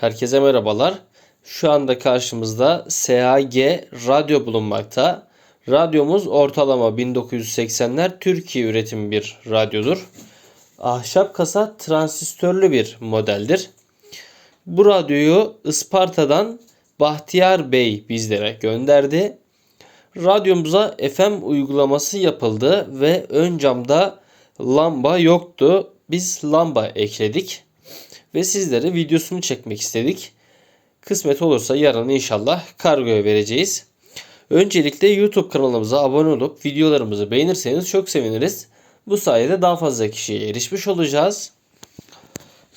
Herkese merhabalar. Şu anda karşımızda SHG radyo bulunmakta. Radyomuz ortalama 1980'ler Türkiye üretimi bir radyodur. Ahşap kasa transistörlü bir modeldir. Bu radyoyu Isparta'dan Bahtiyar Bey bizlere gönderdi. Radyomuza FM uygulaması yapıldı ve ön camda lamba yoktu. Biz lamba ekledik ve sizlere videosunu çekmek istedik. Kısmet olursa yarın inşallah kargoya vereceğiz. Öncelikle YouTube kanalımıza abone olup videolarımızı beğenirseniz çok seviniriz. Bu sayede daha fazla kişiye erişmiş olacağız.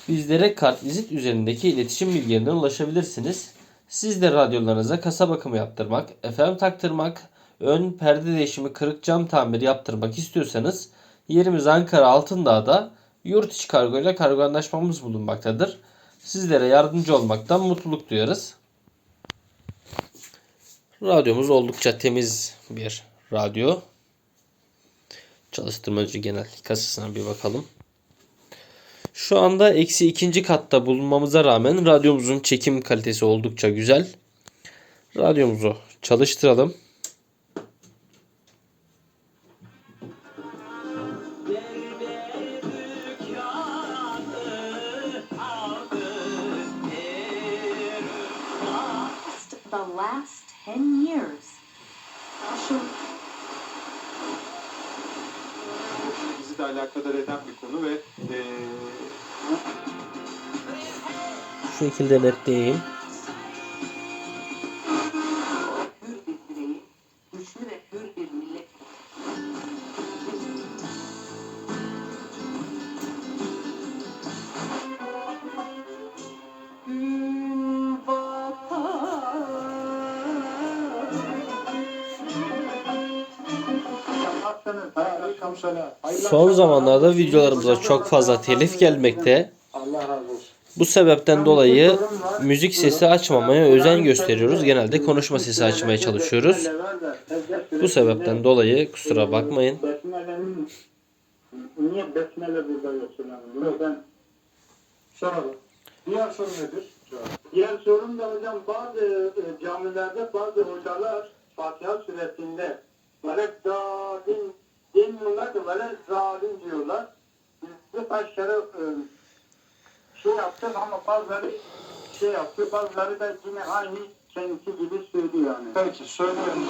Bizlere kartvizit üzerindeki iletişim bilgilerinden ulaşabilirsiniz. Siz de radyolarınıza kasa bakımı yaptırmak, FM taktırmak, ön perde değişimi, kırık cam tamiri yaptırmak istiyorsanız yerimiz Ankara Altındağ'da yurt içi kargo ile kargo anlaşmamız bulunmaktadır. Sizlere yardımcı olmaktan mutluluk duyarız. Radyomuz oldukça temiz bir radyo. Çalıştırmacı genel kasasına bir bakalım. Şu anda eksi ikinci katta bulunmamıza rağmen radyomuzun çekim kalitesi oldukça güzel. Radyomuzu çalıştıralım. The last 10 years. Şu bizi de alakadar eden bir konu ve e, Şu şekilde netleyeyim. Son zamanlarda videolarımıza çok fazla telif gelmekte. Bu sebepten dolayı müzik sesi açmamaya özen gösteriyoruz. Genelde konuşma sesi açmaya çalışıyoruz. Bu sebepten dolayı kusura bakmayın. Niye besmele burada? Bunu ben soralım. diğer soru nedir? Diğer sorum da hocam bazı e, camilerde bazı hocalar Fatiha suresinde veled zalim da veled zalim diyorlar. Biz birkaç kere şey yaptık ama bazıları şey yaptı bazıları da yine aynı kendisi gibi söylüyor yani. Peki söylüyorum.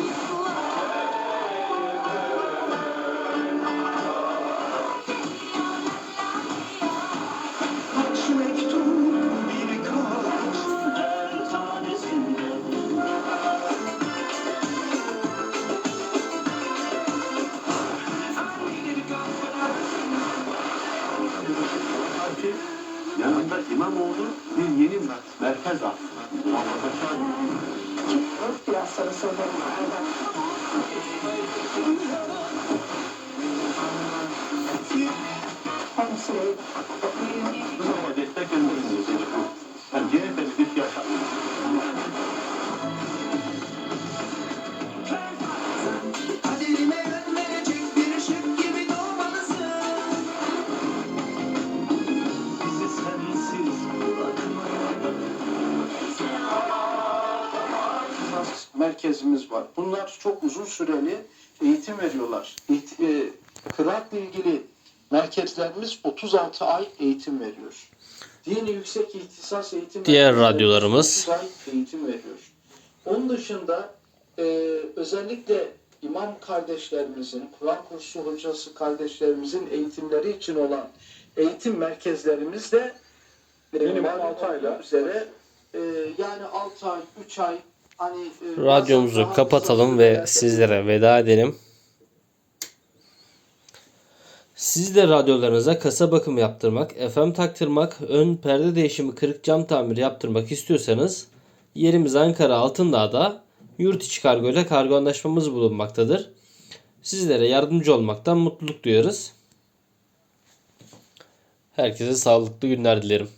İmamoğlu bir yeni mer- merkez attı. Biraz sonra söylerim. Hemşire. Merkezimiz var. Bunlar çok uzun süreli eğitim veriyorlar. Eğit- e, Kıraatla ilgili merkezlerimiz 36 ay eğitim veriyor. Dini yüksek ihtisas eğitim Diğer radyolarımız. 30 ay eğitim veriyor. Onun dışında e, özellikle imam kardeşlerimizin, Kur'an kursu hocası kardeşlerimizin eğitimleri için olan eğitim merkezlerimiz de e, Minimum malum altı ayla. olduğu üzere e, yani 6 ay, 3 ay hani Radyomuzu kapatalım ve sizlere veda edelim. Siz de radyolarınıza kasa bakımı yaptırmak, FM taktırmak, ön perde değişimi, kırık cam tamiri yaptırmak istiyorsanız yerimiz Ankara Altındağ'da yurt içi kargo ile kargo anlaşmamız bulunmaktadır. Sizlere yardımcı olmaktan mutluluk duyarız. Herkese sağlıklı günler dilerim.